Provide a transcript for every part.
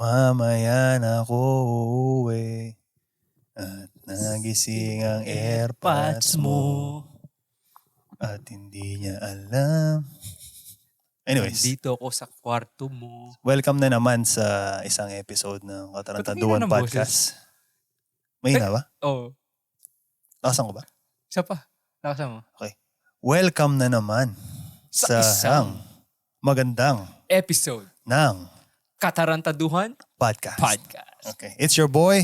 Mamaya na ako uuwi at nagising ang airpods mo at hindi niya alam. Anyways, Dito ako sa kwarto mo. welcome na naman sa isang episode ng Katarantaduan Podcast. May na ba? Oh, Lakasan ko ba? isa pa. Lakasan mo. Welcome na naman sa, Sa isang magandang episode. ng Katarantaduhan podcast. Podcast. Okay. It's your boy,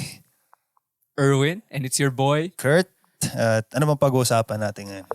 Erwin, and it's your boy. Kurt. At ano bang pag-uusapan natin ngayon?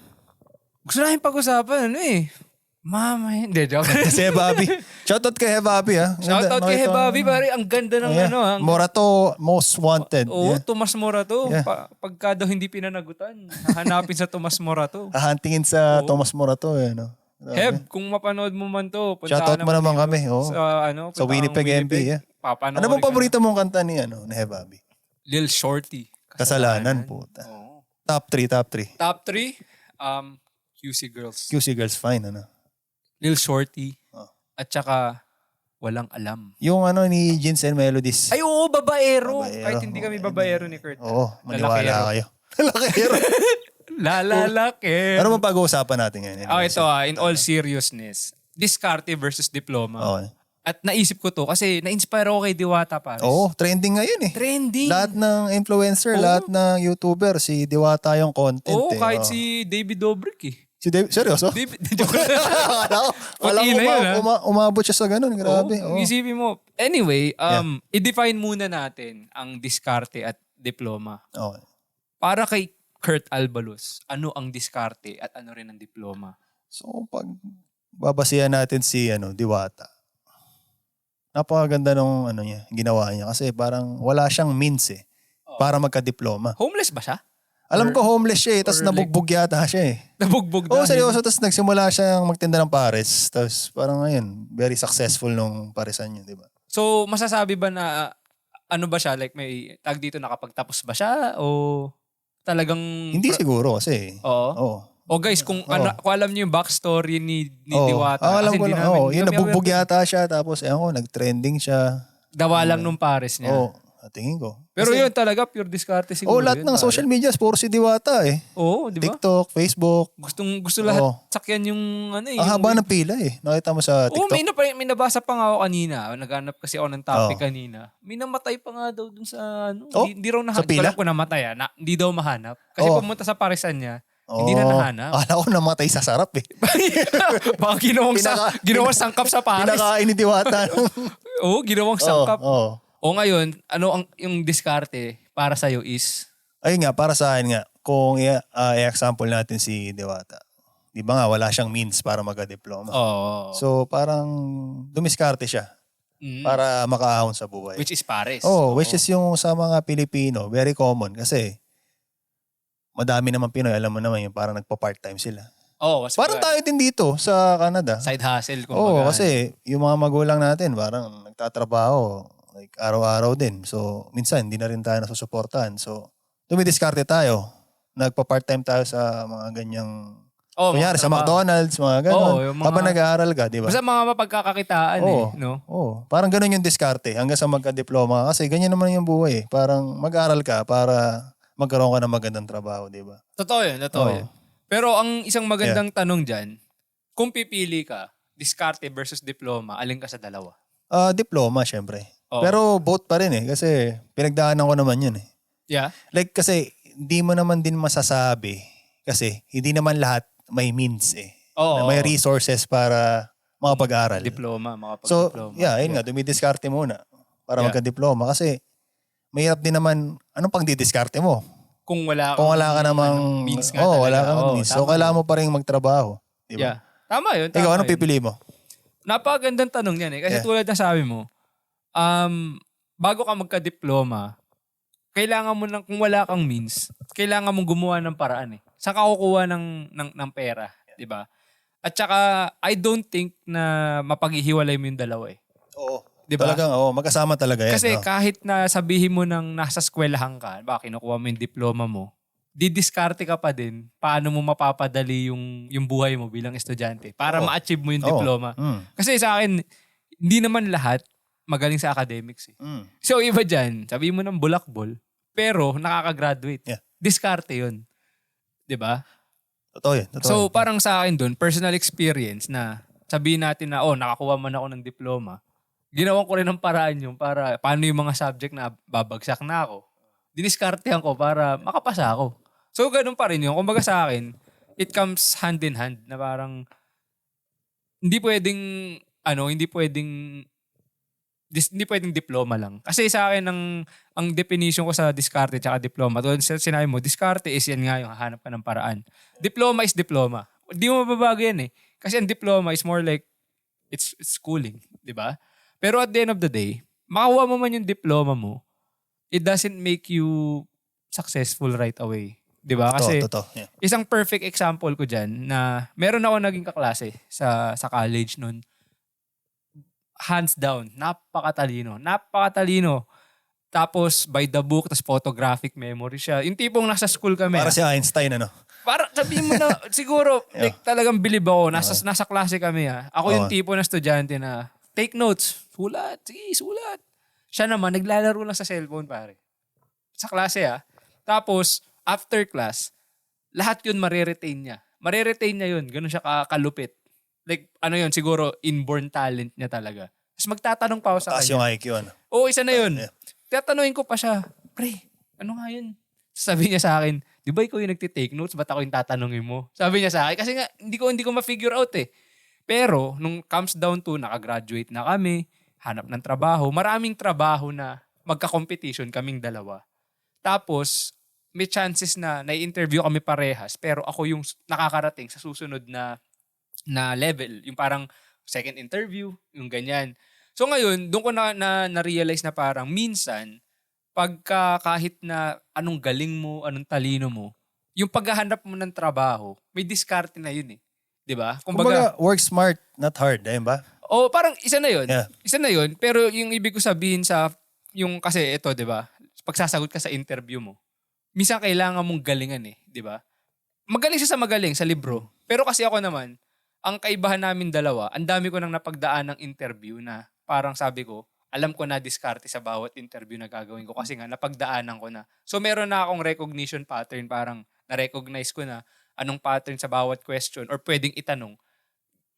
Gusto namin pag-usapan, ano eh. Mama, hindi, joke. si Hebabi. Shoutout kay Hebabi ha. Shoutout kay Hebabi, pare. Ang ganda ng yeah. ano. Ang, Morato, most wanted. Oo, Yeah. Tomas Morato. Yeah. Pa, pagka daw hindi pinanagutan, hahanapin sa Tomas Morato. Hahantingin sa Oo. Thomas Morato. Eh, no? Heb, kung mapanood mo man to, puntahan Shoutout mo naman kami. Oh. sa, ano, Sa punta Winnipeg, MB. Yeah. Papanoorin Ano bang paborito mong kanta ni, ano, ni Hebabi? na. Lil Shorty. Kasalanan, puta. Oo. Top 3, top 3. Top 3, um, QC Girls. QC Girls, fine. Ano? Lil Shorty. Oh. At saka, walang alam. Yung ano ni Jeans and Melodies. Ay, oo, babaero. Babaero. Kahit hindi kami babaero ni Kurt. Oo, maniwala Lalakero. kayo. Lalakero. Lalalaki. ano bang pag-uusapan natin ngayon? Oh, ito ah, in all seriousness. Discarte versus diploma. Okay. At naisip ko to kasi na-inspire ako kay Diwata Paris. Oo, trending ngayon eh. Trending. Lahat ng influencer, Oo. lahat ng YouTuber, si Diwata yung content Oo, eh. kahit Oo. si David Dobrik eh. Si David, seryoso? David, joke lang. Akala ko, akala ko na uma- uma- umabot siya sa ganun. Grabe. Oo, oo. Isipin mo. Anyway, um, i-define muna natin ang diskarte at diploma. Okay. Para kay Kurt Albalos, ano ang diskarte at ano rin ang diploma? So, pag babasihan natin si ano, Diwata, napakaganda nung ano niya, ginawa niya. Kasi parang wala siyang means eh. Oo. Para magka-diploma. Homeless ba siya? Alam ko homeless siya eh. Tapos or like- nabugbog yata siya eh. Nabugbog Oo, dahil- seryoso. Tapos nagsimula siyang magtinda ng pares. Tapos parang ngayon, very successful nung paresan niya, di ba? So, masasabi ba na ano ba siya? Like may tag dito nakapagtapos ba siya? O talagang... Hindi siguro kasi. Oo. Oo. O guys, kung, Oo. ano, kung alam niyo yung backstory ni, ni Oo. Diwata. Ah, alam ko lang. Oo, yun, nabugbog yata siya. Tapos, ewan ko, nag-trending siya. Dawa lang nung pares niya. Oo, tingin ko. Pero Kasi- yun talaga, pure discarte siguro. Oo, lahat yun, ng pare. social media, puro si Diwata eh. Oo, di ba? TikTok, Facebook. Gustong, gusto lahat Oo. sakyan yung ano eh. Ang yung- haba ng pila eh. Nakita mo sa Oo, TikTok? may, napa- may nabasa pa nga ako kanina. Naghanap kasi ako ng topic Oo. kanina. May namatay pa nga daw dun sa ano. Oh, Hindi, raw sa nahanap. pila? Alam ko namatay ah. Na, hindi daw mahanap. Kasi Oo. pumunta sa parisan niya. Hindi na Oo. nahanap. Akala ko namatay sa sarap eh. Baka ginawang, sa, Pinaka- ginawang sangkap sa Paris. Pinakain ni Diwata. Oo, ginawang sangkap. Oo, oo. O ngayon, ano ang yung diskarte para sa'yo is, Ayun nga, para sa akin nga, kung i- ah, i-example natin si Diwata. Di ba nga, wala siyang means para magka-diploma. oh, So, parang dumiskarte siya mm, para makaahon sa buhay. which is Paris. Oh, which is yung sa mga Pilipino, very common kasi madami naman Pinoy, alam mo naman yung parang nagpa-part-time sila. Oh, mas Parang tayo din dito sa Canada. Side hustle, Oo, kumbaga. kasi yung mga magulang natin parang nagtatrabaho like araw-araw din. So, minsan hindi na rin tayo nasusuportahan. So, tumidiskarte tayo. Nagpa-part-time tayo sa mga ganyang, oh, kunyari mga sa. McDonald's, mga ganon. Yung mga- Habang nag-aaral ka, di ba? Basta mga mapagkakakitaan Oo. eh, no? Oo, parang ganun yung diskarte hanggang sa magka-diploma ka. Kasi ganyan naman yung buhay eh. Parang mag-aaral ka para magkaroon ka ng magandang trabaho, di ba? Totoo yun, totoo Oo. yun. Pero ang isang magandang tanong dyan, kung pipili ka, diskarte versus diploma, alin ka sa dalawa? Ah, diploma, syempre. Oo. Pero both pa rin eh. Kasi pinagdaanan ko naman yun eh. Yeah? Like kasi hindi mo naman din masasabi kasi hindi naman lahat may means eh. Oo. Na may resources para makapag-aral. Diploma, So, makapag-diploma. yeah, ayun nga, dumidiskarte muna para Yeah. magka-diploma kasi mahirap din naman, anong pang didiskarte mo? Kung wala Kung wala ka namang, anong means nga oh, wala kang Oo, means. tama So, kailangan mo pa rin magtrabaho. Di ba? Yeah. Tama yun, tama Ikaw, anong yun. pipili mo? Napakagandang tanong yan eh. Kasi Yeah. tulad na sabi mo, um, bago ka magka-diploma, kailangan mo ng, kung wala kang means, kailangan mong gumawa ng paraan eh. Saan ka kukuha ng, ng, ng pera, di ba? At saka, I don't think na mapaghihiwalay mo yung dalawa eh. Oo. Di ba? Talagang, oo, magkasama talaga yan. Kasi oh. kahit na sabihin mo nang nasa eskwelahan ka, baka kinukuha mo yung diploma mo, didiskarte ka pa din paano mo mapapadali yung yung buhay mo bilang estudyante para Oo. ma-achieve mo yung Oo. diploma. Mm. Kasi sa akin, hindi naman lahat magaling sa academics eh. Mm. So iba dyan, sabi mo ng bulakbol, pero nakaka-graduate. Yeah. Diskarte yun. 'Di ba? Totoo yun. Totoo So yun. parang sa akin doon, personal experience na sabihin natin na, oh, nakakuha man ako ng diploma, ginawan ko rin ng paraan yung para paano yung mga subject na babagsak na ako. Diniskartehan ko para makapasa ako. So ganun pa rin yun. Kumbaga sa akin, it comes hand in hand na parang hindi pwedeng ano, hindi pwedeng dis, hindi pwedeng diploma lang. Kasi sa akin ang ang definition ko sa diskarte at diploma, tulad sa sinabi mo, diskarte is yan nga yung hahanap ka ng paraan. Diploma is diploma. Hindi mo mababago yan eh. Kasi ang diploma is more like it's, it's schooling, di ba? Pero at the end of the day, makakuha mo man yung diploma mo, it doesn't make you successful right away. Di ba? Totoo, Kasi totoo. Yeah. isang perfect example ko dyan na meron ako naging kaklase sa sa college nun. Hands down, napakatalino. Napakatalino. Tapos by the book, tapos photographic memory siya. Yung tipong nasa school kami. Para si Einstein, ano? Para sabihin mo na siguro Yeah. like talagang bilib ako nasa nasa klase kami ah. Ako yung Oo. tipo na estudyante na take notes, sulat, sige, sulat. Siya naman naglalaro lang sa cellphone pare. Sa klase ah. Tapos after class, lahat yun mareretain niya. Mareretain niya yun. Ganun siya ka- kalupit. Like ano yun, siguro inborn talent niya talaga. Tapos magtatanong pa ako sa Taas kanya. yung IQ, ano? Oo, isa na yun. Yeah. Tatanungin ko pa siya, pre, ano nga yun? Sabi niya sa akin, di ba ikaw yung nagtitake notes? Ba't ako yung tatanungin mo? Sabi niya sa akin, kasi nga, hindi ko, hindi ko ma-figure out eh. Pero, nung comes down to, nakagraduate na kami, hanap ng trabaho, maraming trabaho na magka-competition kaming dalawa. Tapos, may chances na nai-interview kami parehas, pero ako yung nakakarating sa susunod na na level. Yung parang second interview, yung ganyan. So ngayon, doon ko na, na, na-realize na parang minsan, pagka kahit na anong galing mo, anong talino mo, yung paghahanap mo ng trabaho, may diskarte na yun eh. 'Di ba? Kumbaga, work smart, not hard. Ayun ba? O parang isa na yun. Yeah. Isa na yun. Pero yung ibig ko sabihin sa, yung kasi ito, di ba? Pagsasagot ka sa interview mo, minsan kailangan mong galingan eh, di ba? Magaling siya sa magaling, sa libro. Pero kasi ako naman, ang kaibahan namin dalawa, ang dami ko nang napagdaan ng interview na parang sabi ko, alam ko na diskarte sa bawat interview na gagawin ko kasi nga napagdaanan ko na. So meron na akong recognition pattern, parang na-recognize ko na anong pattern sa bawat question or pwedeng itanong.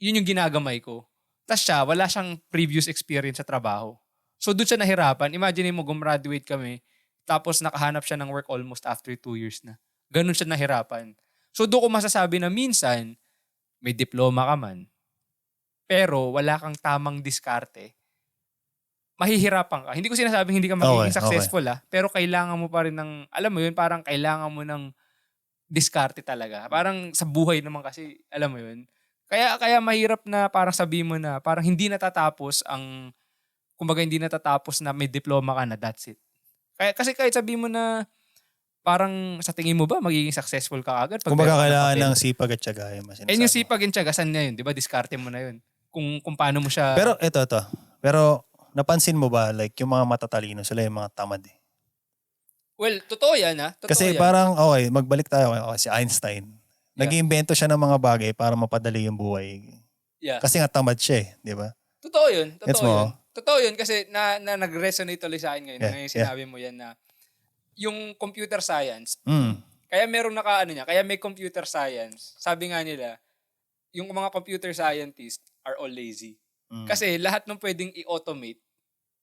Yun yung ginagamay ko. Tapos siya, wala siyang previous experience sa trabaho. So doon siya nahirapan. Imagine mo, gumraduate kami, tapos nakahanap siya ng work almost after two years na. Ganun siya nahirapan. So doon ko masasabi na minsan, may diploma ka man, pero wala kang tamang diskarte, mahihirapan ka. Hindi ko sinasabing hindi ka magiging Okay, successful ah, pero kailangan mo pa rin ng, alam mo yun, parang kailangan mo ng diskarte talaga. Parang sa buhay naman kasi, alam mo yun, kaya kaya mahirap na parang sabihin mo na parang hindi natatapos ang kumbaga hindi natatapos na may diploma ka na that's it. Kaya kasi kahit sabihin mo na parang sa tingin mo ba magiging successful ka agad pag meron ka kailangan ng sipag at syaga. Yung Eh yung sipag and tiyaga, saan na yun? Di ba? Diskarte mo na yun. Kung, kung paano mo siya... Pero ito, ito. Pero napansin mo ba, like, yung mga matatalino, sila yung mga tamad eh. well, totoo yan ha. Totoo Kasi yan. parang, okay, magbalik tayo kay si Einstein. Yeah. Nag-iimbento siya ng mga bagay para mapadali yung buhay. Yeah. Kasi nga tamad siya eh, di ba? Totoo yun. Totoo mo? yun. Totoo yun kasi na, na nag-resonate ulit sa akin ngayon. Yeah, Ngayon yeah. sinabi mo yan na yung computer science, Mm. Kaya meron naka ano niya, kaya may computer science. Sabi nga nila, yung mga computer scientists are all lazy. Mm. Kasi lahat ng pwedeng i-automate,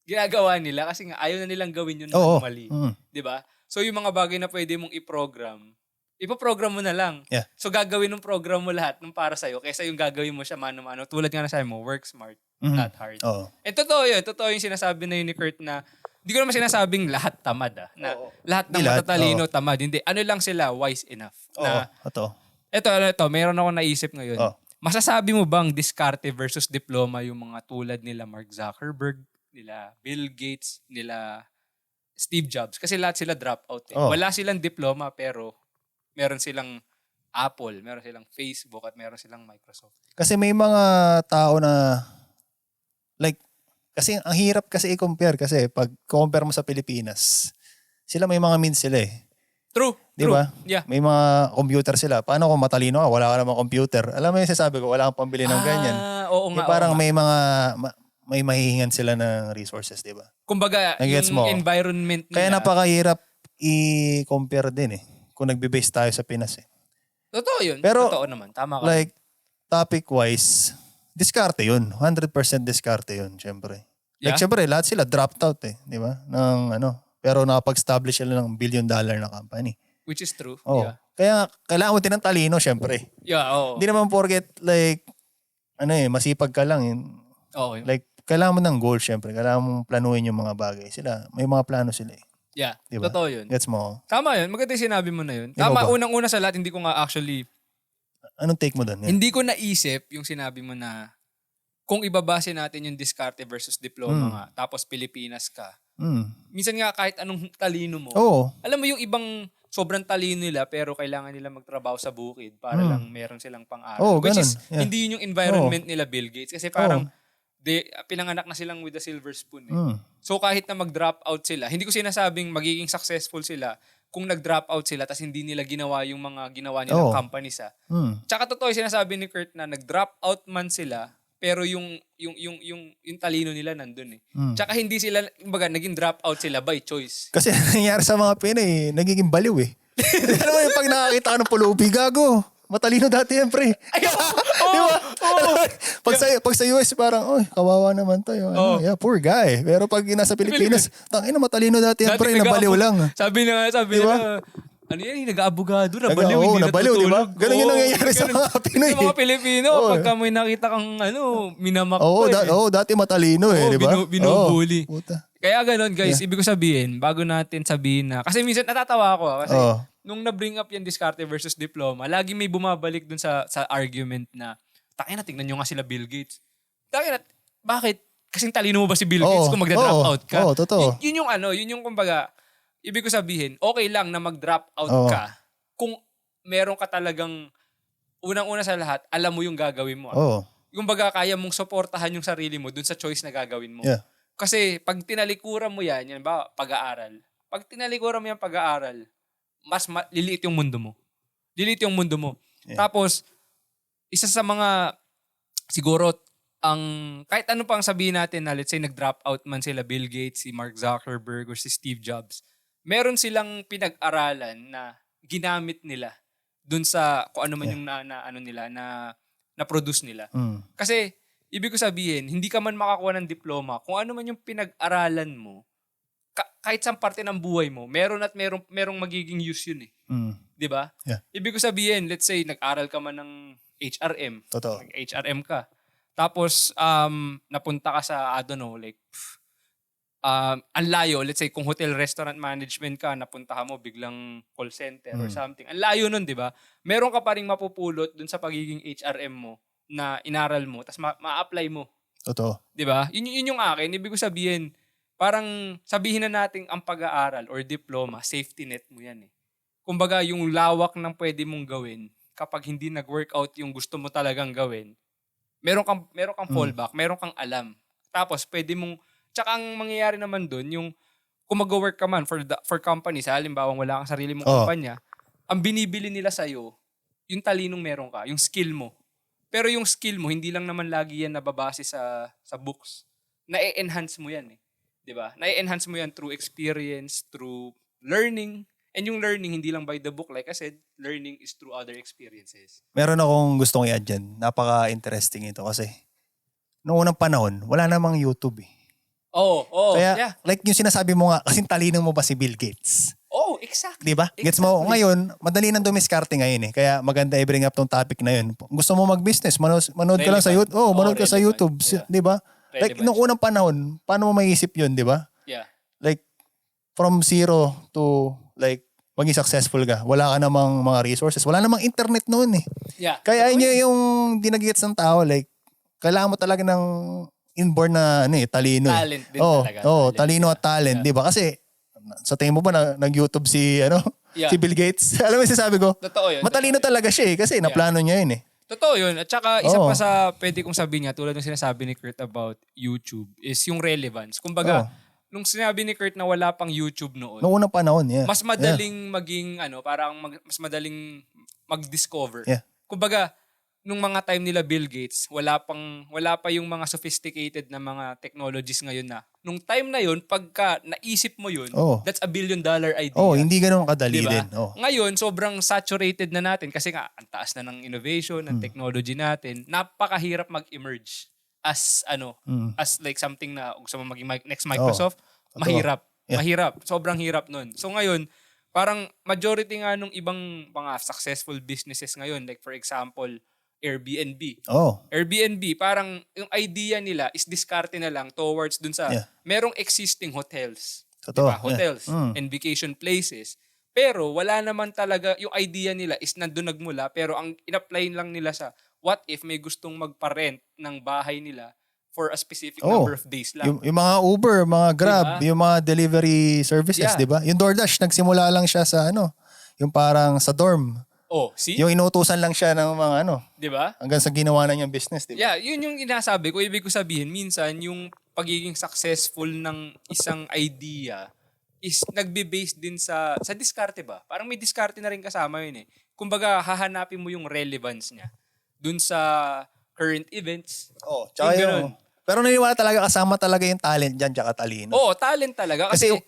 ginagawa nila kasi nga ayaw na nilang gawin yun Oo. normally. Mm. 'Di ba? So yung mga bagay na pwede mong i-program, ipo-program mo na lang. Yeah. So gagawin ng program mo lahat ng para sa'yo kaysa yung gagawin mo siya mano-mano. Tulad nga na sabi mo, work smart, Mhm. not hard. Oo. Eh, totoo yun. Totoo yung sinasabi na yun ni Kurt na hindi ko naman sinasabing lahat tamad ah. Na lahat ng Hindi lahat, matatalino tamad. Hindi. Ano lang sila, wise enough. Oo. Na, Ito. eto, ano ito, meron ako naisip ngayon. Oh. Masasabi mo bang diskarte versus diploma yung mga tulad nila Mark Zuckerberg, nila Bill Gates, nila Steve Jobs? Kasi lahat sila drop out eh. Oh. Wala silang diploma pero meron silang Apple, meron silang Facebook at meron silang Microsoft. Kasi may mga tao na, like, kasi ang hirap kasi i-compare kasi pag compare mo sa Pilipinas, sila may mga means sila eh. True. Di true. ba? Yeah. May mga computer sila. Paano kung matalino ka? Wala ka namang computer. Alam mo yung sasabi ko, wala kang pambili ng ganyan. Ah, oo nga. Yung parang oo nga. may mga ma- may mahihingan sila ng resources, di ba? Kumbaga, Nagets yung mo? environment nila. Kaya napakahirap i-compare din eh. Kung nagbe-base tayo sa Pinas eh. Totoo yun. Pero, Totoo naman. Tama ka. Like, topic-wise, diskarte yun. 100% diskarte yun, syempre. Yeah? Like, syempre, lahat sila dropped out eh. Di ba? Ng ano. Pero nakapag-establish sila ng billion dollar na company. Which is true. Oh. Yeah. Kaya kailangan mo din ng talino, syempre. Yeah, oo. Hindi naman forget, like, ano eh, masipag ka lang. Eh. Oo. Like, kailangan mo ng goal, syempre. Kailangan mong planuhin yung mga bagay. Sila, may mga plano sila eh. yeah. Di ba? Totoo yun. Gets mo? Tama yun. Maganda yung sinabi mo na yun. Tama, unang-una sa lahat, hindi ko nga actually, Anong take mo doon? Hindi ko naisip yung sinabi mo na kung ibabase natin yung diskarte versus diploma Mm. nga, tapos Pilipinas ka. Mm. Minsan nga kahit anong talino mo, Oo. alam mo yung ibang sobrang talino nila pero kailangan nila magtrabaho sa bukid para Mm. lang meron silang pang-aral. Oo, Which ganun. is, Yeah. hindi yun yung environment nila Bill Gates. Kasi parang, they, pinanganak na silang with a silver spoon. Eh. Mm. So kahit na mag-drop out sila, hindi ko sinasabing magiging successful sila kung nag-drop out sila tapos hindi nila ginawa yung mga ginawa nilang Oo. companies ha. Mm. Tsaka totoo yung sinasabi ni Kurt na nag-drop out man sila pero yung yung yung yung yung talino nila nandun eh. Mm. Tsaka hindi sila kumbaga naging drop out sila by choice. Kasi nangyari sa mga Pinoy, nagiging baliw eh. ano mo yung pag nakakita ka ng pulubi, gago. Matalino dati yan, pre. Ay, oo, pag, sa, pag sa US, parang, oy, kawawa naman tayo. Oo. Ano, yeah, poor guy. Pero pag nasa Pilipinas, tangina matalino dati yan, Dati pre, nabaliw lang. Sabi na nga, sabi Di ba? na, ano yan, nag-aabogado, Naga- nabaliw, oo, hindi nabaliw, di ba? natutulog. Ganun yung Oo, nangyayari sa ganun. mga Pinoy. Sa mga Pilipino, Oo. pagka may nakita kang, ano, minamak Oo, pa da- eh. oo, dati matalino eh, Oo, di ba? binu- binubuli. Oo, puta. Kaya ganun, guys, ibig ko sabihin, bago natin sabihin na, kasi minsan natatawa ako, ah, kasi Oo. nung na-bring up yung diskarte versus diploma, lagi may bumabalik dun sa sa argument na, takin na, tingnan nyo nga sila Bill Gates. Takin na, bakit? Kasing talino mo ba si Bill Gates Oo, kung magda-drop out ka? oo, totoo. Yun, yun yung ano, yun yung kumbaga, ibig ko sabihin, okay lang na mag-drop out Oo. ka kung meron ka talagang, unang-una sa lahat, alam mo yung gagawin mo. Oo. Kumbaga, kaya mong suportahan yung sarili mo dun sa choice na gagawin mo. Yeah. Kasi pag tinalikuran mo yan, yan ba, pag-aaral. Pag tinalikuran mo yan pag-aaral, mas ma- liliit yung mundo mo. Liliit yung mundo mo. Yeah. Tapos, isa sa mga, siguro, ang, kahit ano pang sabihin natin na let's say nag-drop out man sila Bill Gates, si Mark Zuckerberg, or si Steve Jobs, meron silang pinag-aralan na ginamit nila dun sa kung ano man Yeah. yung na, na ano nila na na produce nila. Mm. Kasi, ibig ko sabihin, hindi ka man makakuha ng diploma, kung ano man yung pinag-aralan mo, ka- kahit sa parte ng buhay mo, meron at meron, merong magiging use yun eh. Mm. Di ba? Yeah. Ibig ko sabihin, let's say, nag-aral ka man ng HRM. Totoo. Nag-HRM ka. Tapos, um, napunta ka sa, I don't know, like, pff, um, ang layo, let's say, kung hotel restaurant management ka, napunta ka mo, biglang call center or Mm. something. Ang layo nun, di ba? Meron ka pa rin mapupulot dun sa pagiging HRM mo na inaral mo, tapos ma- ma-apply mo. Totoo. 'di ba? Yun, yun yung akin. Ibig ko sabihin, parang sabihin na natin ang pag-aaral or diploma, safety net mo yan eh. Kumbaga, yung lawak ng pwede mong gawin kapag hindi nag-workout yung gusto mo talagang gawin, meron kang, meron kang Mm. fallback, meron kang alam. Tapos, pwede mong, tsaka ang mangyayari naman doon, yung kung mag-work ka man for, the, for companies, halimbawa wala kang sarili mong Oo. kumpanya, ang binibili nila sa'yo, yung talinong meron ka, yung skill mo. Pero yung skill mo, hindi lang naman lagi yan nababase sa sa books. Na-enhance mo yan eh. 'Di ba? Na-enhance mo yan through experience, through learning. And yung learning, hindi lang by the book. Like I said, learning is through other experiences. Meron akong gustong i-add dyan. Napaka-interesting ito kasi noong unang panahon, wala namang YouTube eh. Oh, oh, Kaya, yeah. like yung sinasabi mo nga, kasing talino mo ba si Bill Gates? Oh, exactly. Di ba? Gets mo? Exactly. Ngayon, madali nang dumiskarte ngayon eh. Kaya maganda i-bring up tong topic na yun. Gusto mo mag-business, manood, manood ka lang sa. YouTube. Oh, Oo, manood ka sa. YouTube. Yeah. Di ba? Like, Relevant nung siya. unang panahon, paano mo maiisip yun, di ba? Yeah. Like, from zero to like, maging successful ka. Wala ka namang mga resources. Wala namang internet noon eh. Yeah. Kaya yun yun. yung dinagigits ng tao. Like, kailangan mo talaga ng inborn na ano eh, talino. eh. Talent din Oo, talaga. oo, Talent. talino at talent, Yeah. di ba? Kasi, sa tingin mo ba na, nag-YouTube si, ano, Yeah. si Bill Gates? Alam mo yung sinasabi ko? Totoo yun. Matalino totoo yun. talaga siya eh, kasi naplano niya yun eh. Totoo yun. At saka, isa Oo. pa sa pwede kong sabihin niya, tulad ng sinasabi ni Kurt about YouTube, is yung relevance. Kumbaga, Oo. Nung sinabi ni Kurt na wala pang YouTube noon, Noong unang panahon, yeah. mas madaling maging ano, parang mag- mas madaling mag-discover. Yeah. Kumbaga, nung mga time nila Bill Gates, wala pang wala pa yung mga sophisticated na mga technologies ngayon na. Nung time na yun, pagka naisip mo yun, Oo. that's a billion dollar idea. Oh, hindi ganun kadali Diba? din. Oh. Ngayon, sobrang saturated na natin kasi nga, ang taas na ng innovation, Hmm. ng technology natin. Napakahirap mag-emerge as ano, Mm. as like something na gusto mo maging next Microsoft, Totoo. mahirap. Yeah. Mahirap. Sobrang hirap nun. So ngayon, parang majority nga nung ibang mga successful businesses ngayon, like for example, Airbnb. Oh. Airbnb, parang yung idea nila is diskarte na lang towards dun sa Yeah. merong existing hotels. Totoo. Diba? Yeah. Hotels Mm. and vacation places. Pero wala naman talaga, yung idea nila is nandun nagmula, pero ang in-apply lang nila sa what if may gustong magpa-rent ng bahay nila for a specific Oh, number of days lang. Yung, yung mga Uber, mga Grab, Diba? yung mga delivery services, Yeah. di ba? Yung DoorDash, nagsimula lang siya sa ano, yung parang sa dorm. oh, see? Yung inutusan lang siya ng mga ano, 'Di ba? hanggang sa ginawa na niyang business, di ba? Yeah, yun yung inasabi ko. Ibig ko sabihin, minsan yung pagiging successful ng isang idea is nagbe-base din sa sa diskarte ba? Parang may diskarte na rin kasama yun eh. Kumbaga, hahanapin mo yung relevance niya dun sa current events. Oh, tsaka Yung yung, pero naniniwala talaga kasama talaga yung talent diyan tsaka talino. Oo, talent talaga. Kasi, Kasi,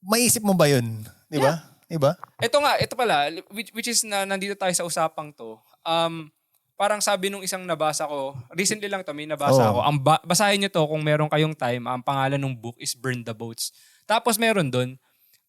Maisip mo ba yun? Di ba? Di ba? ito nga, ito pala, which, which is na nandito tayo sa usapang to. Um, parang sabi nung isang nabasa ko, recently lang to, may nabasa Oo. ako. Ang ba- basahin nyo to kung meron kayong time. Ang pangalan ng book is Burn the Boats. Tapos meron doon,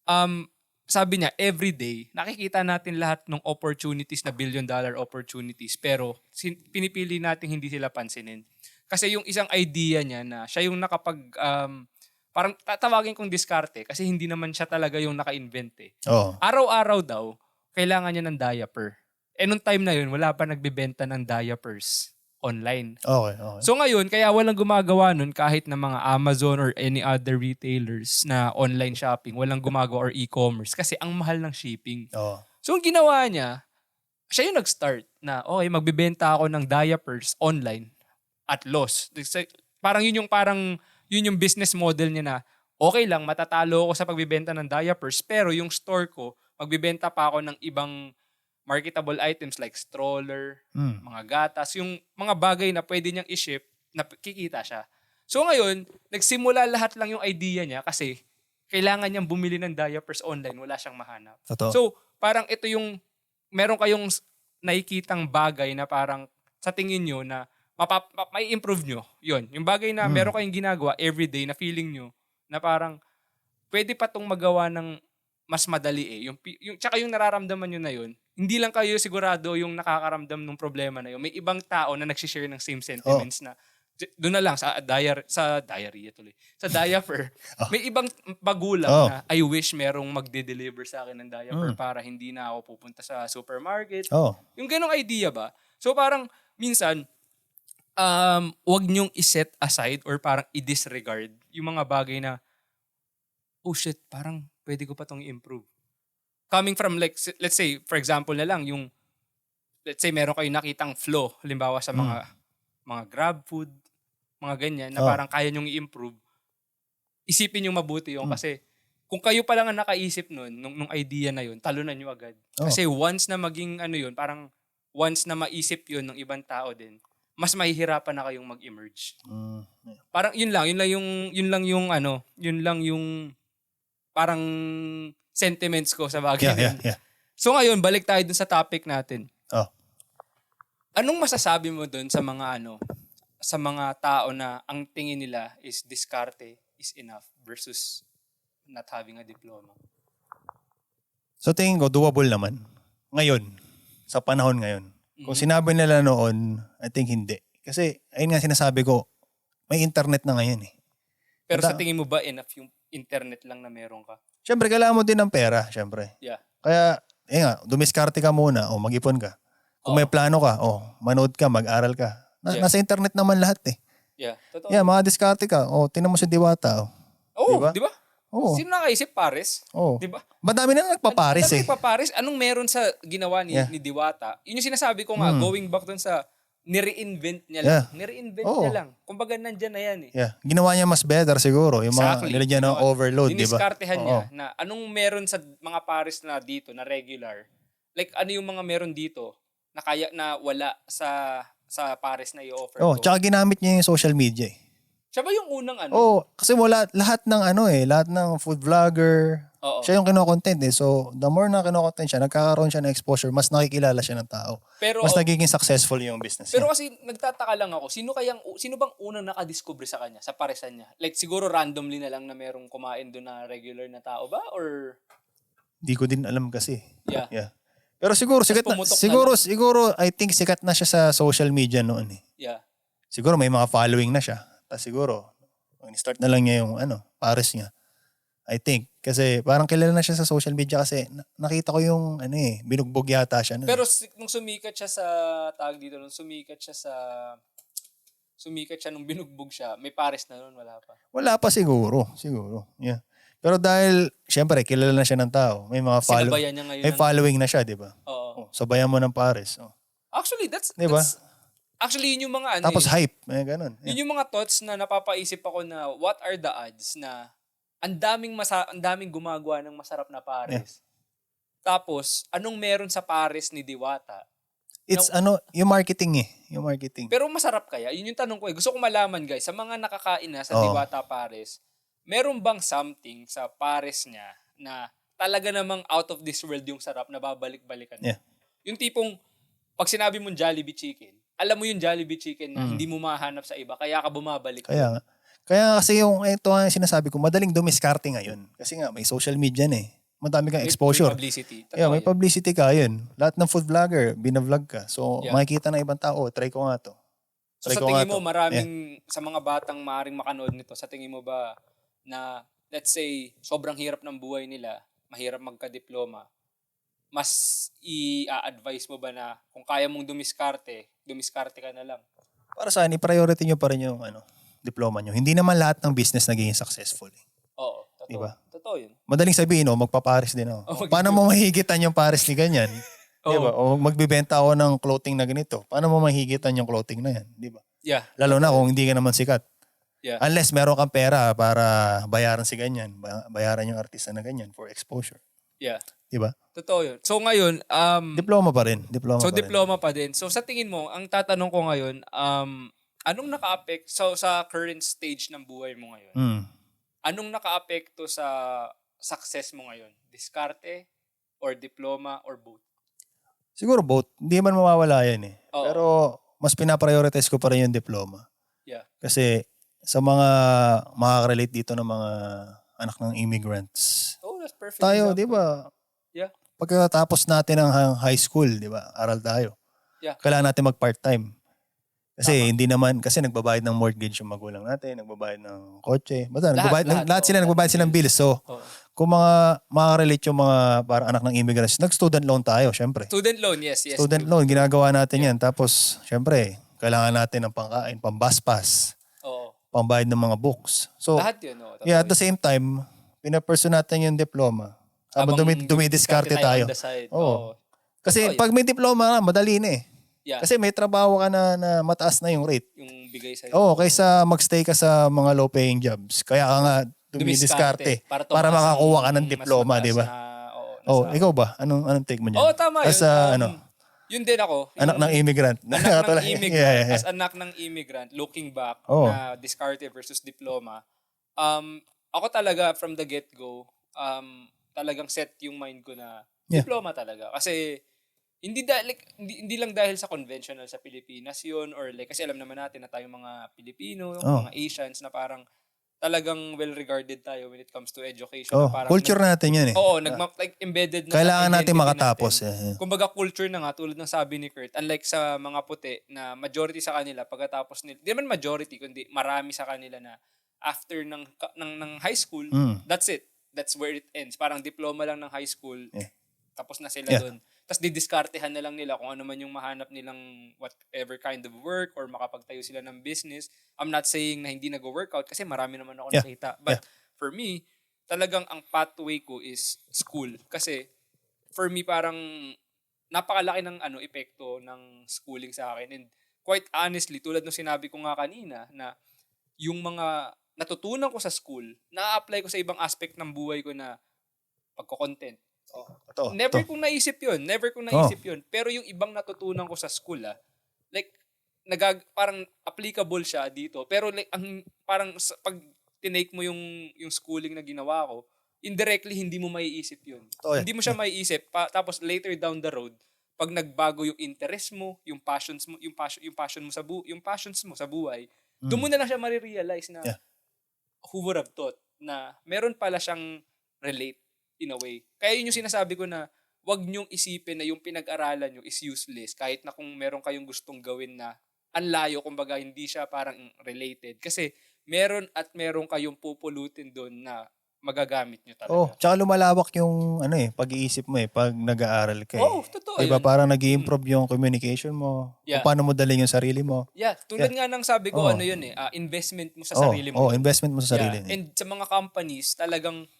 um, sabi niya, every day, nakikita natin lahat ng opportunities na billion dollar opportunities, pero sin- pinipili natin hindi sila pansinin. Kasi yung isang idea niya na siya yung nakapag, um, parang tatawagin kong diskarte kasi hindi naman siya talaga yung naka-invent eh. Oh. Araw-araw daw, kailangan niya ng diaper. Eh nung time na yun, wala pa nagbebenta ng diapers online. Okay, okay. So ngayon, kaya walang gumagawa nun kahit na mga Amazon or any other retailers na online shopping, walang gumagawa or e-commerce kasi ang mahal ng shipping. oh. So ang ginawa niya, siya yung nag-start na, okay, magbebenta ako ng diapers online at loss. Parang yun yung parang yun yung business model niya na okay lang, matatalo ako sa pagbebenta ng diapers, pero yung store ko, magbebenta pa ako ng ibang marketable items like stroller, Mm. mga gatas, yung mga bagay na pwede niyang i-ship, na kikita siya. So ngayon, nagsimula lahat lang yung idea niya kasi kailangan niyang bumili ng diapers online, wala siyang mahanap. Totoo. So, parang ito yung, meron kayong nakikitang bagay na parang sa tingin nyo na mapap, ma- may improve nyo. Yun. Yung bagay na Hmm. meron kayong ginagawa everyday na feeling nyo na parang pwede pa tong magawa ng mas madali eh. Yung, yung, tsaka yung nararamdaman nyo na yun, hindi lang kayo sigurado yung nakakaramdam ng problema na yun. May ibang tao na nagsishare ng same sentiments na doon na lang sa diary sa diary tuloy. Sa diaper, may ibang magulang Oh. na I wish merong magde-deliver sa akin ng diaper Mm. para hindi na ako pupunta sa supermarket. Oh. Yung ganong idea ba? So parang minsan um wag niyong i-set aside or parang i-disregard yung mga bagay na oh shit, parang pwede ko pa tong i-improve. Coming from like let's say for example na lang yung let's say meron kayong nakitang flow halimbawa sa mga mga grab food, mga ganyan na Oh. parang kaya nyong i-improve. Isipin yung mabuti yung Mm. kasi kung kayo pa lang ang nakaisip nun, nung, nung idea na yun, talunan nyo agad. Oh. Kasi once na maging ano yun, parang once na maisip yun ng ibang tao din, mas mahihirapan na kayong mag-emerge. Mm. Parang yun lang, yun lang yung yun lang yung ano, yun lang yung parang sentiments ko sa bagay Yeah, yeah, yeah. So ngayon, balik tayo dun sa topic natin. Oh. Anong masasabi mo dun sa mga ano, sa mga tao na ang tingin nila is diskarte is enough versus not having a diploma? So tingin ko, doable naman. Ngayon. Sa panahon ngayon. Kung Mhm. sinabi nila noon, I think hindi. Kasi, ayun nga sinasabi ko, may internet na ngayon eh. Pero sa Mata- tingin mo ba enough yung internet lang na meron ka? Siyempre, kailangan mo din ng pera, siyempre. Yeah. Kaya, eh nga, dumiskarte ka muna, o mag-ipon ka. Kung Oo. may plano ka, o manood ka, mag-aral ka. Na, Yeah. Nasa internet naman lahat eh. Yeah, totoo. Yeah, mga diskarte ka. O, tinan mo si Diwata. O. Diba? di ba? Oo. Sino nakaisip Paris? Oo. Di ba? Madami na nagpaparis eh. Ano Paris? Anong meron sa ginawa ni, Yeah. ni Diwata? Yun yung sinasabi ko nga, Mm. going back dun sa nire-invent niya lang. Yeah. Nire-invent Oo. niya lang. Kumbaga nandyan na yan eh. Yeah. Ginawa niya mas better siguro. Yung mga Exactly. nilagyan ng Ginawa- overload, di ba? Diniskartehan niya Oo. na anong meron sa mga Paris na dito na regular. Like ano yung mga meron dito na kaya na wala sa sa pares na i-offer Oh, ko. tsaka ginamit niya yung social media eh. Siya ba yung unang ano? Oh, kasi wala lahat ng ano eh, lahat ng food vlogger, Oo. siya yung kino-content eh. So, the more na kino-content siya, nagkakaroon siya ng exposure, mas nakikilala siya ng tao. Pero Mas nagiging successful yung business Pero niya. kasi nagtataka lang ako, sino kayang sino bang unang nakadiscover sa kanya, sa paresan niya? Like siguro randomly na lang na merong kumain doon na regular na tao ba or Hindi ko din alam kasi. yeah. Yeah. Pero siguro sikat na, pumutok na siguro siguro I think sikat na siya sa social media noon eh. Yeah. Siguro may mga following na siya. Tapos siguro start na lang niya yung ano, pares niya. I think kasi parang kilala na siya sa social media kasi na- nakita ko yung ano eh, binugbog yata siya noon. Pero nung sumikat siya sa tag dito, nung sumikat siya sa sumikat siya nung binugbog siya, may pares na noon, wala pa. Wala pa siguro, siguro. Yeah. Pero dahil syempre kilala na siya ng tao, may mga follow niya ngayon. may ng- following na siya, 'di ba? Oo. Oh, sabayan mo ng pares. Oh. Actually, that's, Di ba? that's actually yun yung mga ano Tapos eh. hype, eh ganun. Yeah. Yun yung mga thoughts na napapaisip ako na what are the odds na ang daming masa ang daming gumagawa ng masarap na pares. Tapos, anong meron sa pares ni Diwata? It's ano, yung marketing eh, yung marketing. Pero masarap kaya? Yun yung tanong ko eh. Gusto ko malaman guys, sa mga nakakain na sa Oo. Diwata Pares, meron bang something sa pares niya na talaga namang out of this world yung sarap na babalik-balikan? Yeah. Yung tipong, pag sinabi mong Jollibee Chicken, alam mo yung Jollibee Chicken na Mm. hindi mo mahanap sa iba, kaya ka bumabalik. Kaya nga. Kaya kasi yung ito yung sinasabi ko, madaling dumiskarte ngayon. Kasi nga may social media na eh. Madami kang May- exposure. May publicity. Totoo Yeah, may yun. publicity ka yun. Lahat ng food vlogger, binavlog ka. So, Yeah. makikita ng ibang tao, "Oh, try ko nga to. So Try sa ko tingin mo, to. maraming, sa mga batang maaaring makanood nito, sa tingin mo ba na, let's say, sobrang hirap ng buhay nila, mahirap magka-diploma, mas i-advise mo ba na kung kaya mong dumiskarte, dumiskarte ka na lang? Para sa akin, i-priority nyo pa rin yung ano, diploma nyo. Hindi naman lahat ng business nagiging successful. eh. Oo, totoo. Diba? Totoo yun. Madaling sabihin, oh, magpapares din ako. Oh, mag- Paano mo mahigitan yung pares ni ganyan? Oo. Diba? O magbibenta ako ng clothing na ganito. Paano mo mahigitan yung clothing na yan? Diba? Yeah. Lalo na kung hindi ka naman sikat. Yeah. Unless meron kang pera para bayaran si ganyan. ba- Bayaran yung artista na ganyan for exposure. Yeah. Diba? Totoo yun. So ngayon, um, Diploma pa rin. Diploma so pa rin. diploma pa din. So sa tingin mo, ang tatanong ko ngayon, um, anong naka-affect so, sa current stage ng buhay mo ngayon? Mm. Anong naka-apekto sa success mo ngayon? Diskarte or diploma or both? Siguro both. Hindi man mawawala yan eh. Oo. Pero mas pinaprioritize ko pa rin yung diploma. Yeah. Kasi sa mga makaka-relate dito ng mga anak ng immigrants. Oh, perfect. Tayo, example. di ba? Yeah. Pagkatapos natin ng ha- high school, di ba? Aral tayo. Yeah. Kailangan natin mag-part-time. Kasi hindi naman, kasi nagbabayad ng mortgage yung magulang natin, nagbabayad ng kotse. Basta, Lahat, nagbabayad, lahat, lahat, sila lahat nagbabayad ng silang bills. So, Oo. kung mga makaka-relate yung mga parang anak ng immigrants, nag-student loan tayo, syempre. Student loan, yes, yes. Student loan, ginagawa natin yan. Tapos, syempre, kailangan natin ng pangkain, pambaspas, Oo. pambayad ng mga books. So, Lahat yun, totoo yeah, at the same time, pinapursue natin yung diploma. Habang dumi, dumidiskarte tayo. Oo. Oo. Kasi yun. pag may diploma madali na eh. Yeah, Kasi may trabaho ka na, na mataas na yung rate. yung bigay sa'yo. Oo, kaysa magstay ka sa mga low-paying jobs. Kaya ka nga dumidiskarte para, tumaas makakuha ka ng diploma, di ba? Oo, Oh, ikaw ba? Anong anong take mo niyan? Oo, tama yun. As a, Um, ano, Yun din ako. anak Yung ng immigrant. anak ng immigrant. Yeah, yeah, yeah. As anak ng immigrant, looking back Oo. na diskarte versus diploma, um, ako talaga from the get-go, um, talagang set yung mind ko na Yeah. diploma talaga. Kasi hindi dahil like, hindi, hindi lang dahil sa conventional sa Pilipinas yun or like kasi alam naman natin na tayong mga Pilipino, Oh. mga Asians na parang talagang well regarded tayo when it comes to education. Oh, na parang culture natin yan eh. Oo, nag like embedded na Kailangan natin makatapos. natin. Eh. Kumbaga culture na nga tulad ng sabi ni Kurt, unlike sa mga puti na majority sa kanila pagkatapos nila, di naman majority kundi marami sa kanila na after ng ng, ng high school, Mm. that's it. That's where it ends. Parang diploma lang ng high school. Yeah. Tapos na sila Yeah. doon. Tapos didiskartehan na lang nila kung ano man yung mahanap nilang whatever kind of work or makapagtayo sila ng business. I'm not saying na hindi nag-workout kasi marami naman ako Yeah. nakita. But for me, talagang ang pathway ko is school. Kasi for me parang napakalaki ng ano epekto ng schooling sa akin. And quite honestly, tulad ng sinabi ko nga kanina na yung mga natutunan ko sa school, na-apply ko sa ibang aspect ng buhay ko na pagko-content, Ito, Never ito. kong naisip yun. Never kong naisip yun. Pero yung ibang natutunan ko sa school, ah, like, nagag, parang applicable siya dito. Pero like, ang, parang sa, pag tinake mo yung, yung schooling na ginawa ko, indirectly, hindi mo maiisip yun. Totoo yan. Hindi mo siya maiisip. Pa, tapos later down the road, pag nagbago yung interest mo, yung passions mo, yung passion, yung passion mo sa bu, yung passions mo sa buhay, doon mo na lang siya marirealize na Mm. Yeah. Who would have thought na meron pala siyang relate in a way. Kaya yun yung sinasabi ko na wag niyong isipin na yung pinag-aralan niyo is useless kahit na kung meron kayong gustong gawin na ang layo, kumbaga hindi siya parang related. Kasi meron at meron kayong pupulutin doon na magagamit niyo talaga. Oh, tsaka lumalawak yung ano eh, pag-iisip mo eh pag nag-aaral ka eh. Oh, totoo Diba yun. parang nag-improve yung communication mo, Yeah. kung paano mo dalhin yung sarili mo. Yeah, tulad nga ng sabi ko, Oh. ano yun eh, ah, investment mo sa oh, sarili mo. oh, investment mo sa sarili. Yeah. And sa mga companies, talagang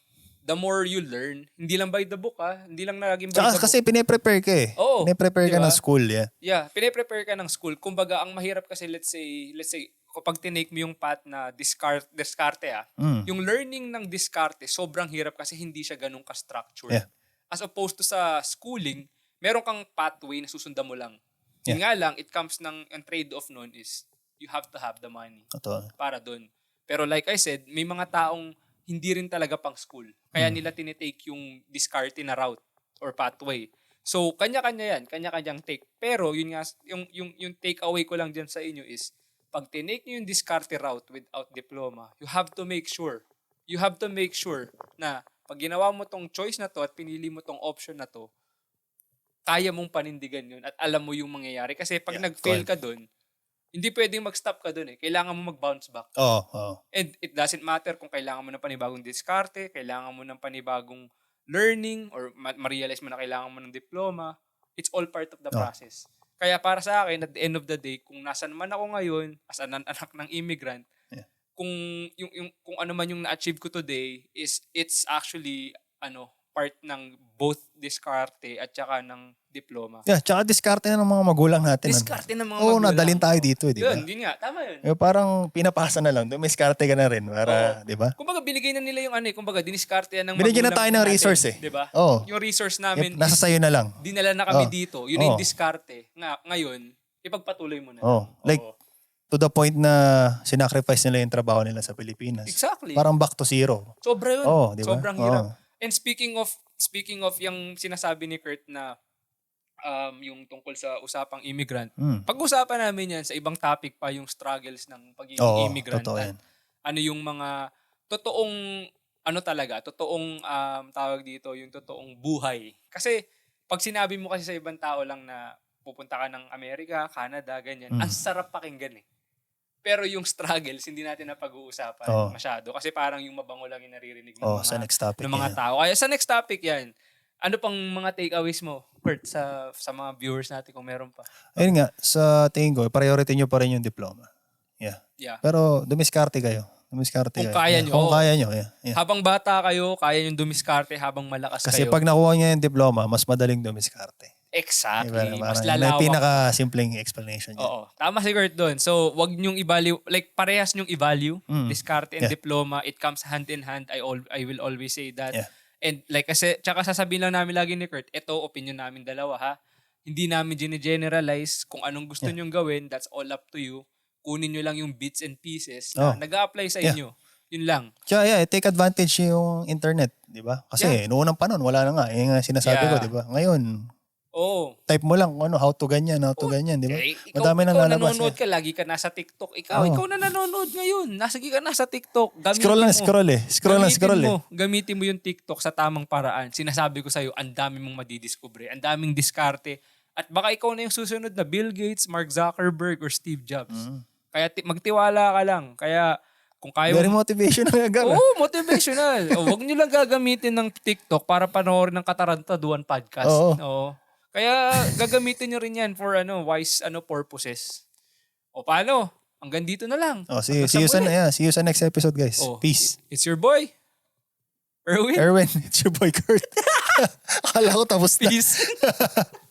the more you learn, hindi lang by the book ha, hindi lang naging by Tsaka the kasi book. pine-prepare ka eh. Oo, Pine-prepare ka diba? ng school, yeah. Yeah, pine-prepare ka ng school. Kumbaga, ang mahirap kasi let's say, let's say, kapag tinake mo yung path na discard, discarte ah, Mm. yung learning ng discarte, sobrang hirap kasi hindi siya ganun ka-structured. Yeah. As opposed to sa schooling, meron kang pathway na susundan mo lang. Yun nga lang, it comes ng, ang trade-off nun is, you have to have the money Totoo. para doon. Pero like I said, may mga taong hindi rin talaga pang school. Kaya nila tinitake yung discarte na route or pathway. So, kanya-kanya yan. Kanya-kanyang take. Pero, yun nga, yung, yung, yung take away ko lang dyan sa inyo is, pag tinake nyo yung discarte route without diploma, you have to make sure, you have to make sure na pag ginawa mo tong choice na to at pinili mo tong option na to, kaya mong panindigan yun at alam mo yung mangyayari. Kasi pag Yeah, nag-fail ka dun, hindi pwedeng mag-stop ka dun eh. Kailangan mo mag-bounce back. Oo, oo. And it doesn't matter kung kailangan mo ng panibagong diskarte, kailangan mo ng panibagong learning, or ma- ma-realize mo na kailangan mo ng diploma. It's all part of the Oh. process. Kaya para sa akin, at the end of the day, kung nasan man ako ngayon, as an anak ng immigrant, Yeah. kung yung, yung kung ano man yung na-achieve ko today is it's actually ano part ng both diskarte at saka ng diploma. Yeah, tsaka diskarte na ng mga magulang natin. Diskarte ng mga Oo, magulang. nadalin tayo dito, eh, di ba? Yun, yun nga. Tama yun. Eh, parang pinapasa na lang. Dumiskarte ka na rin para, di ba? Kumbaga binigay na nila yung ano eh, kumbaga diniskarte yan ng Binigyan na magulang tayo ng natin, resource eh. 'Di ba? Oo. Yung resource namin nasa is, sayo na lang. dinala na kami Oo. dito. Yun yung Oo. diskarte. Nga, ngayon, ipagpatuloy mo na. Oh, like Oo. to the point na sinacrifice nila yung trabaho nila sa Pilipinas. Exactly. Parang back to zero. Sobra yun. Oo, di ba? Sobrang Oo. And speaking of speaking of yung sinasabi ni Kurt na um, yung tungkol sa usapang immigrant, Mm. pag-usapan namin yan sa ibang topic pa yung struggles ng pagiging Oo, immigrant. totoo yan. ano yung mga totoong ano talaga, totoong um, tawag dito, yung totoong buhay. Kasi pag sinabi mo kasi sa ibang tao lang na pupunta ka ng Amerika, Canada, ganyan, Mm. ang sarap pakinggan eh. Pero yung struggles, hindi natin na pag-uusapan Oo. masyado. Kasi parang yung mabango lang yung naririnig ng Oh, mga, sa next topic. ng mga yan. tao. Kaya sa next topic yan, ano pang mga takeaways mo, Kurt, sa, sa mga viewers natin kung meron pa? Ayun nga, sa tingin ko, priority nyo pa rin yung diploma. Yeah. Yeah. Pero dumiskarte kayo. Dumiskarte Kung kayo. kaya Yeah, nyo, Kung kaya nyo, yeah. yeah. Habang bata kayo, kaya yung dumiskarte habang malakas Kasi kayo. pag nakuha nyo yung diploma, mas madaling dumiskarte. Exactly. Diba? Mas lalawak. pinaka-simpleng explanation niya. Oo. Tama si Kurt doon. So, wag nyong i-value, like parehas nyong i-value, Mm. discarte and Yeah. diploma, it comes hand in hand. I, al- I will always say that. Yeah. And like kasi, tsaka sasabihin lang namin lagi ni Kurt, ito opinion namin dalawa ha. Hindi namin gine-generalize kung anong gusto Yeah. nyong gawin, that's all up to you. Kunin nyo lang yung bits and pieces Oh. na nag-a-apply sa Yeah. inyo. Yun lang. Tsaka yeah, take advantage yung internet, di ba? Kasi noong unang panahon, wala na nga. Yung nga sinasabi ko, Yeah. di ba? Ngayon, Oo. type mo lang kung ano, how to ganyan, how to ganyan, di ba? Eh, ikaw, Madami nang ikaw lalabas. nanonood eh. ka, lagi ka nasa TikTok. Ikaw, Oo. ikaw na nanonood ngayon. Nasagi ka nasa TikTok. Gamitin Scroll lang, mo. scroll eh. Scroll lang, Gamitin scroll eh. mo, Gamitin mo yung TikTok sa tamang paraan. Sinasabi ko sa'yo, ang dami mong madidiscover. Ang daming diskarte. At baka ikaw na yung susunod na Bill Gates, Mark Zuckerberg, or Steve Jobs. Mm. Kaya ti- magtiwala ka lang. Kaya kung kaya Very motivational nga Oo, gano'n. motivational. o, wag nyo lang gagamitin ng TikTok para panoorin ng Katarantaduan podcast. Oo. Oo. Kaya gagamitin nyo rin yan for ano wise ano purposes. O paano? Hanggang dito na lang. Oh, see, see you sa, yeah, see you sa next episode, guys. Oh, Peace. It's your boy, Erwin. Erwin, it's your boy Kurt. Akala ko tapos na. Peace.